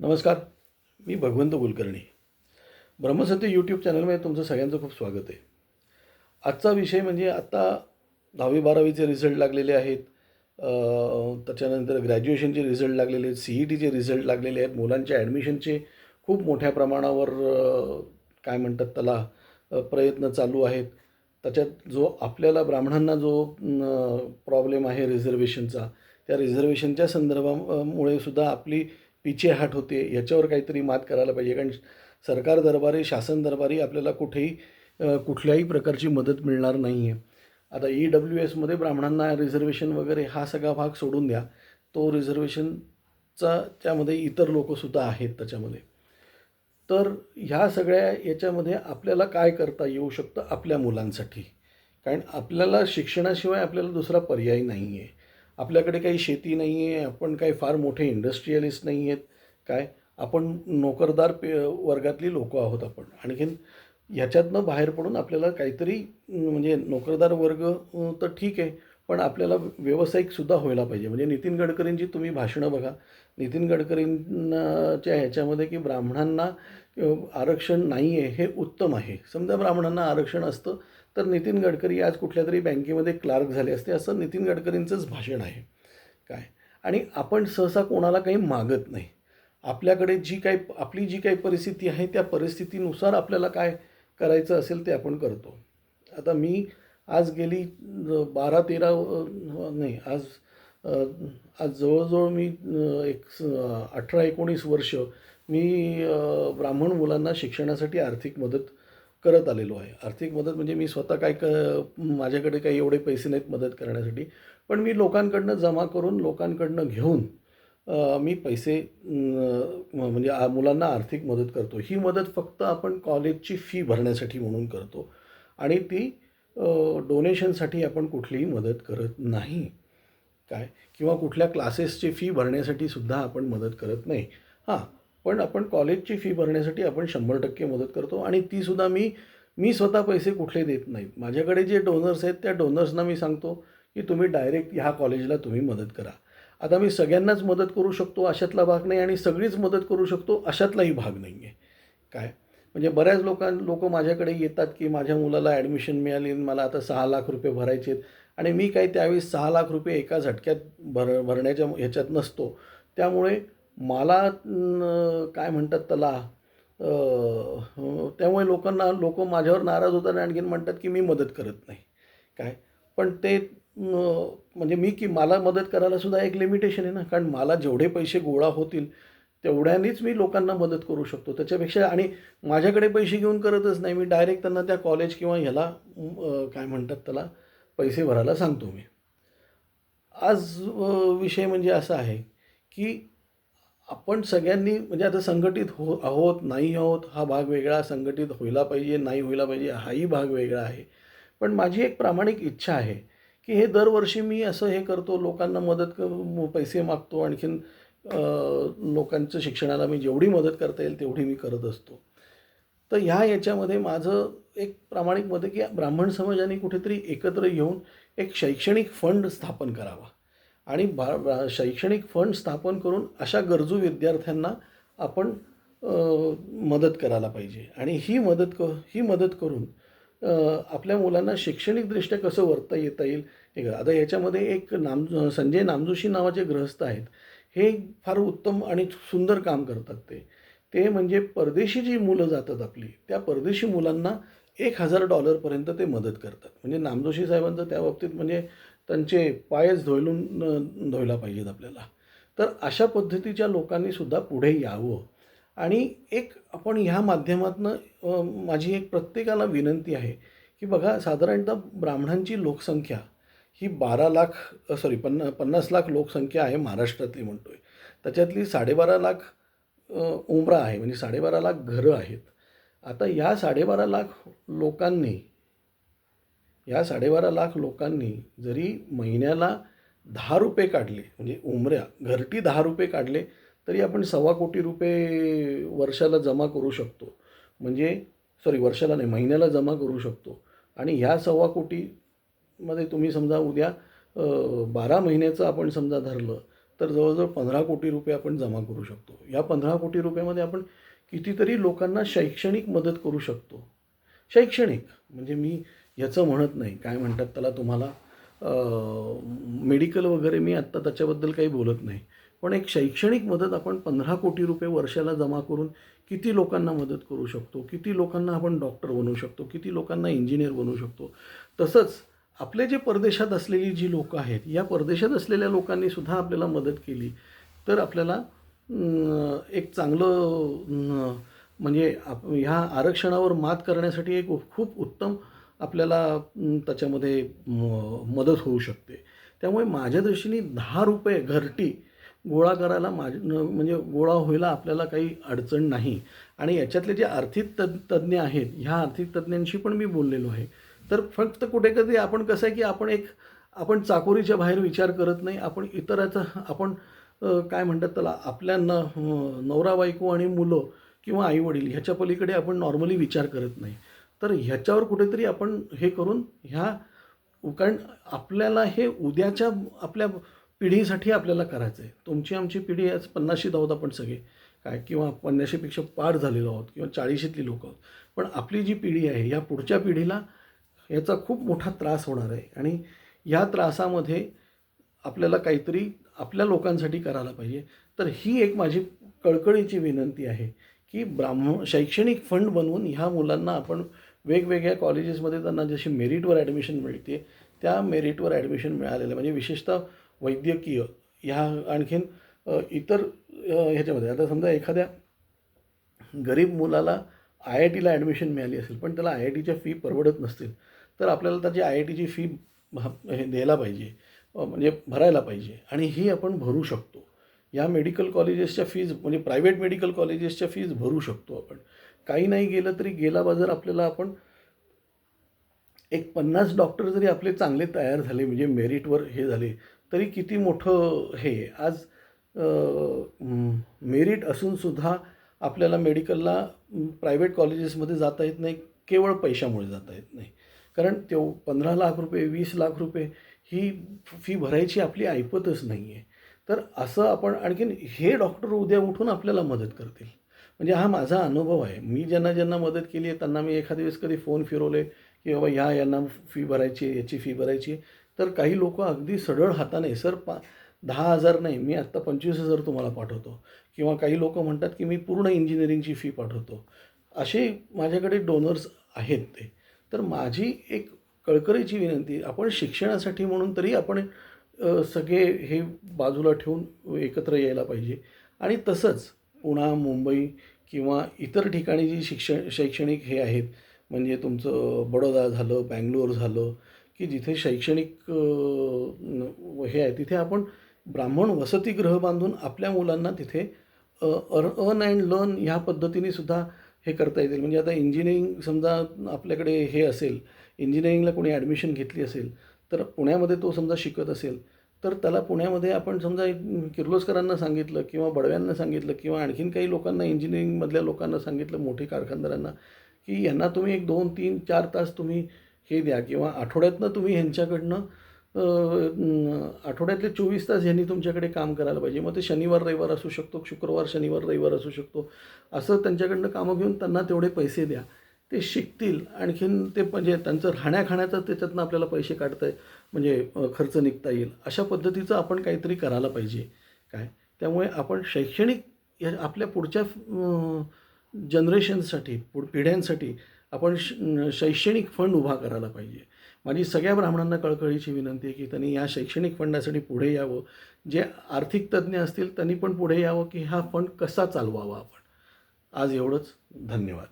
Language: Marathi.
नमस्कार मी भगवंत कुलकर्णी. ब्रह्मसत्य यूट्यूब चॅनलमध्ये तुमचं सगळ्यांचं खूप स्वागत आहे. आजचा विषय म्हणजे आत्ता दहावी बारावीचे रिझल्ट लागलेले आहेत. त्याच्यानंतर ग्रॅज्युएशनचे रिझल्ट लागलेले आहेत सी ई टीचे रिझल्ट लागलेले आहेत. मुलांच्या ॲडमिशनचे खूप मोठ्या प्रमाणावर काय म्हणतात त्याला प्रयत्न चालू आहेत. त्याच्यात जो आपल्याला ब्राह्मणांना जो प्रॉब्लेम आहे रिझर्वेशनचा त्या रिझर्वेशनच्या संदर्भामुळे सुद्धा आपली पिछेहाट होते. याच्यावर काहीतरी मात करायला पाहिजे. कारण सरकार दरबारी शासन दरबारी आपल्याला कुठेही कुठल्याही प्रकारची मदत मिळणार नाही आहे आता ई डब्ल्यू एसमध्ये ब्राह्मणांना रिझर्वेशन वगैरे हा सगळा भाग सोडून द्या. तो रिझर्वेशनचा त्यामध्ये इतर लोकंसुद्धा आहेत त्याच्यामध्ये. तर ह्या सगळ्या याच्यामध्ये आपल्याला काय करता येऊ शकतं? आपल्या मुलांसाठी. कारण आपल्याला शिक्षणाशिवाय आपल्याला दुसरा पर्याय नाही आहे आपल्याकडे काही शेती नाही आहे आपण काही फार मोठे इंडस्ट्रियलिस्ट नाही आहेत काय? आपण नोकरदार पे वर्गातली लोकं आहोत आपण. आणखीन ह्याच्यातनं बाहेर पडून आपल्याला काहीतरी म्हणजे नोकरदार वर्ग तर ठीक आहे पण आपल्याला व्यावसायिकसुद्धा व्हायला पाहिजे. म्हणजे नितीन गडकरींची तुम्ही भाषणं बघा. नितीन गडकरींच्या ह्याच्यामध्ये की ब्राह्मणांना आरक्षण नाही आहे हे उत्तम आहे. समजा ब्राह्मणांना आरक्षण असतं तर नितीन गडकरी आज कुठल्या तरी बँकेमध्ये क्लार्क झाले असते असं नितीन गडकरींचंच भाषण आहे. काय? आणि आपण सहसा कोणाला काही मागत नाही. आपल्याकडे जी काही आपली जी काही परिस्थिती आहे त्या परिस्थितीनुसार आपल्याला काय करायचं असेल ते आपण करतो. आता मी आज गेली बारा तेरा नाही आज आज जवळजवळ मी एक अठरा एकोणीस वर्ष मी ब्राह्मण मुलांना शिक्षणासाठी आर्थिक मदत करत आलेलो आहे. आर्थिक मदत म्हणजे मी स्वतः काय क माझ्याकडे काही एवढे पैसे नाहीत मदत करण्यासाठी. पण मी लोकांकडनं जमा करून लोकांकडनं घेऊन मी पैसे म्हणजे मुलांना आर्थिक मदत करतो. ही मदत फक्त आपण कॉलेजची फी भरण्यासाठी म्हणून करतो. आणि ती डोनेशनसाठी आपण कुठलीही मदत करत नाही. काय? किंवा कुठल्या क्लासेसची फी भरण्यासाठी सुद्धा आपण मदत करत नाही. हां. पण आपण कॉलेजची फी भरण्यासाठी आपण शंभर टक्के मदत करतो आणि तीसुद्धा मी मी स्वतः पैसे कुठले देत नाहीत. माझ्याकडे जे डोनर्स आहेत त्या डोनर्सना मी सांगतो की तुम्ही डायरेक्ट ह्या कॉलेजला तुम्ही मदत करा. आता मी सगळ्यांनाच मदत करू शकतो अशातला भाग नाही आणि सगळीच मदत करू शकतो अशातलाही भाग नाही आहे काय? म्हणजे बऱ्याच लोकां लोक माझ्याकडे येतात की माझ्या मुलाला ॲडमिशन मिळाली आणि मला आता सहा लाख रुपये भरायचे आहेत. आणि मी काही त्यावेळेस सहा लाख रुपये एका झटक्यात भर भरण्याच्या ह्याच्यात नसतो. त्यामुळे मला काय म्हणतात त्याला त्यामुळे लोकांना लोक माझ्यावर नाराज होतात आणि आणखीन म्हणतात की मी मदत करत नाही. काय? पण ते म्हणजे मी की मला मदत करायला सुद्धा एक लिमिटेशन आहे ना. कारण मला जेवढे पैसे गोळा होतील तेवढ्यानेच मी लोकांना मदत करू शकतो. त्याच्यापेक्षा आणि माझ्याकडे पैसे घेऊन करतच नाही. मी डायरेक्ट त्यांना त्या कॉलेज किंवा ह्याला काय म्हणतात त्याला पैसे भरायला सांगतो मी. आज विषय म्हणजे असा आहे की आपण सगळ्यांनी म्हणजे आता संघटित हो आहोत नाही आहोत हा भाग वेगळा संघटित व्हायला पाहिजे नाही व्हायला पाहिजे हाही भाग वेगळा आहे. पण माझी एक प्रामाणिक इच्छा आहे की हे दरवर्षी मी असं हे करतो लोकांना मदत क पैसे मागतो आणखीन लोकांचं शिक्षणाला मी जेवढी मदत करता येईल तेवढी मी करत असतो. तर ह्या याच्यामध्ये माझं एक प्रामाणिक मत आहे की ब्राह्मण समाजाने कुठेतरी एकत्र येऊन एक शैक्षणिक फंड स्थापन करावा. आणि बा शैक्षणिक फंड स्थापन करून अशा गरजू विद्यार्थ्यांना आपण मदत करायला पाहिजे. आणि ही मदत क ही मदत करून आपल्या मुलांना शैक्षणिकदृष्ट्या कसं वरता येता येईल हे आता याच्यामध्ये एक नाम संजय नामजोशी नावाचे ग्रहस्थ आहेत. हे फार उत्तम आणि सुंदर काम करतात ते. ते म्हणजे परदेशी जी मुलं जातात आपली त्या परदेशी मुलांना एक हजार डॉलरपर्यंत ते मदत करतात. म्हणजे नामजोशी साहेबांचं त्या बाबतीत म्हणजे त्यांचे पायच धुयलून अं, धुयला पाहिजेत आपल्याला. तर अशा पद्धतीच्या लोकांनीसुद्धा पुढे यावं. आणि एक आपण ह्या माध्यमातनं माझी एक प्रत्येकाला विनंती आहे की बघा साधारणतः ब्राह्मणांची लोकसंख्या ही बारा लाख सॉरी पन्ना पन्नास लाख लोकसंख्या आहे महाराष्ट्रातली म्हणतो आहे त्याच्यातली साडेबारा लाख उमरा आहे म्हणजे साडेबारा लाख घरं आहेत. आता या साडेबारा लाख लोकांनी या साडेबारा लाख लोकांनी जरी महिन्याला दहा रुपये काढले म्हणजे उमऱ्या घरटी दहा रुपये काढले तरी आपण सव्वा कोटी रुपये वर्षाला जमा करू शकतो. म्हणजे सॉरी वर्षाला नाही महिन्याला जमा करू शकतो. आणि ह्या सव्वा कोटीमध्ये तुम्ही समजा उद्या बारा महिन्याचं आपण समजा धरलं तर जवळजवळ पंधरा कोटी रुपये आपण जमा करू शकतो. या पंधरा कोटी रुपयामध्ये आपण कितीतरी लोकांना शैक्षणिक मदत करू शकतो. शैक्षणिक म्हणजे मी याचं म्हणत नाही. काय म्हणतात त्याला? तुम्हाला मेडिकल वगैरे मी आत्ता त्याच्याबद्दल काही बोलत नाही. पण एक शैक्षणिक मदत आपण पंधरा कोटी रुपये वर्षाला जमा करून किती लोकांना मदत करू शकतो? किती लोकांना आपण डॉक्टर बनवू शकतो? किती लोकांना इंजिनियर बनवू शकतो? तसंच आपले जे परदेशात असलेली जी लोकं आहेत या परदेशात असलेल्या लोकांनी सुद्धा आपल्याला मदत केली. तर आपल्याला एक चांगलं म्हणजे आप ह्या आरक्षणावर मात करण्यासाठी एक खूप उत्तम आपल्याला त्याच्यामध्ये म- मदत होऊ शकते. त्यामुळे माझ्या दृष्टीने दहा रुपये घरटी गोळा करायला माझ म्हणजे गोळा व्हायला आपल्याला काही अडचण नाही. आणि याच्यातले जे आर्थिक तज् तज्ज्ञ आहेत ह्या आर्थिक तज्ज्ञांशी पण मी बोललेलो आहे. तर फक्त कुठे कधी आपण कसं आहे की आपण एक आपण चाकोरीच्या बाहेर विचार करत नाही आपण इतराचा आपण काय म्हणतात त्याला आपल्या न नवरा बायको आणि मुलं किंवा आईवडील ह्याच्या पलीकडे आपण नॉर्मली विचार करत नाही. तर ह्याच्यावर कुठेतरी आपण हे करून ह्या कारण आपल्याला हे उद्याच्या आपल्या पिढीसाठी आपल्याला करायचं आहे तुमची आमची पिढी आज पन्नाशीत आहोत आपण सगळे. काय? किंवा पन्नाशीपेक्षा पार झालेलो आहोत किंवा चाळीशीतली लोक आहोत. पण आपली जी पिढी आहे या पुढच्या पिढीला याचा खूप मोठा त्रास होणार आहे. आणि या त्रासामध्ये आपल्याला काहीतरी आपल्या लोकांसाठी करायला पाहिजे. तर ही एक माझी कळकळीची विनंती आहे की ब्राह्मण शैक्षणिक फंड बनवून ह्या मुलांना आपण वेगवेगळ्या कॉलेजेसमध्ये त्यांना जशी मेरिटवर ॲडमिशन मिळते त्या मेरिटवर ॲडमिशन मिळालेलं म्हणजे विशेषतः वैद्यकीय ह्या आणखीन इतर ह्याच्यामध्ये. आता समजा एखाद्या गरीब मुलाला आय आय टीला ॲडमिशन मिळाली असेल पण त्याला आय आय टीच्या फी परवडत नसतील तर आपल्याला त्याची आय आय टीची फी हे द्यायला पाहिजे म्हणजे भरायला पाहिजे. आणि ही आपण भरू शकतो. या मेडिकल कॉलेजेसच्या फीज म्हणजे प्रायव्हेट मेडिकल कॉलेजेसच्या फीज भरू शकतो आपण. काही नाही गेलं तरी गेला बाजार आपल्याला आपण एक पन्नास डॉक्टर जरी आपले चांगले तयार झाले म्हणजे मेरिटवर हे झाले तरी किती मोठं हे आज मेरिट असूनसुद्धा आपल्याला मेडिकलला प्रायव्हेट कॉलेजेसमध्ये जाता येत नाही केवळ पैशामुळे जाता येत नाही. कारण ते पंधरा लाख रुपये वीस लाख रुपये ही फी भरायची आपली ऐपतच नाही आहे तर असं आपण आणखीन हे डॉक्टर उद्या उठून आपल्याला मदत करतील. म्हणजे हा माझा अनुभव आहे. मी ज्यांना ज्यांना मदत केली आहे त्यांना मी एखाद्या वेळेस कधी फोन फिरवले की बाबा ह्या यांना फी भरायची आहे याची फी भरायची आहे. तर काही लोक अगदी सरळ हाताने सर पा दहा हजार नाही मी आत्ता पंचवीस हजार तुम्हाला पाठवतो. किंवा काही लोक म्हणतात की मी पूर्ण इंजिनिअरिंगची फी पाठवतो. असे माझ्याकडे डोनर्स आहेत ते. तर माझी एक कळकळीची विनंती आपण शिक्षणासाठी म्हणून तरी आपण सगळे हे बाजूला ठेवून एकत्र यायला पाहिजे. आणि तसंच पुणा मुंबई किंवा इतर ठिकाणी जी शिक्षण शैक्षणिक हे आहेत म्हणजे तुमचं बडोदा झालं बँगलोर झालं की जिथे शैक्षणिक हे आहे तिथे आपण ब्राह्मण वसतिगृह बांधून आपल्या मुलांना तिथे अर्न अँड लर्न ह्या पद्धतीने सुद्धा हे करता येतील. म्हणजे आता इंजिनिअरिंग समजा आपल्याकडे हे असेल इंजिनिअरिंगला कोणी ॲडमिशन घेतली असेल तर पुण्यामध्ये तो समजा शिकत असेल तर त्याला पुण्यामध्ये आपण समजा किर्लोस्करांना सांगितलं किंवा बडव्यांना सांगितलं किंवा आणखीन काही लोकांना इंजिनिअरिंगमधल्या लोकांना सांगितलं मोठे कारखानदारांना की यांना तुम्ही एक दोन तीन चार तास तुम्ही हे द्या किंवा आठवड्यातनं तुम्ही ह्यांच्याकडनं आठवड्यातले चोवीस तास ह्यांनी तुमच्याकडे काम करायला पाहिजे. मग ते शनिवार रविवार असू शकतो शुक्रवार शनिवार रविवार असू शकतो. असं त्यांच्याकडनं कामं घेऊन त्यांना तेवढे पैसे द्या. ते शिकतील. आणखीन ते म्हणजे त्यांचं राहण्याखाण्याचं त्याच्यातनं आपल्याला पैसे काढता म्हणजे खर्च निघता येईल. अशा पद्धतीचं आपण काहीतरी करायला पाहिजे. काय? त्यामुळे आपण शैक्षणिक या आपल्या पुढच्या जनरेशनसाठी पुढ पिढ्यांसाठी आपण श शैक्षणिक फंड उभा करायला पाहिजे. माझी सगळ्या ब्राह्मणांना कळकळीची विनंती आहे की त्यांनी या शैक्षणिक फंडासाठी पुढे यावं. जे आर्थिक तज्ज्ञ असतील त्यांनी पण पुढे यावं की हा फंड कसा चालवावा आपण. आज एवढंच. धन्यवाद.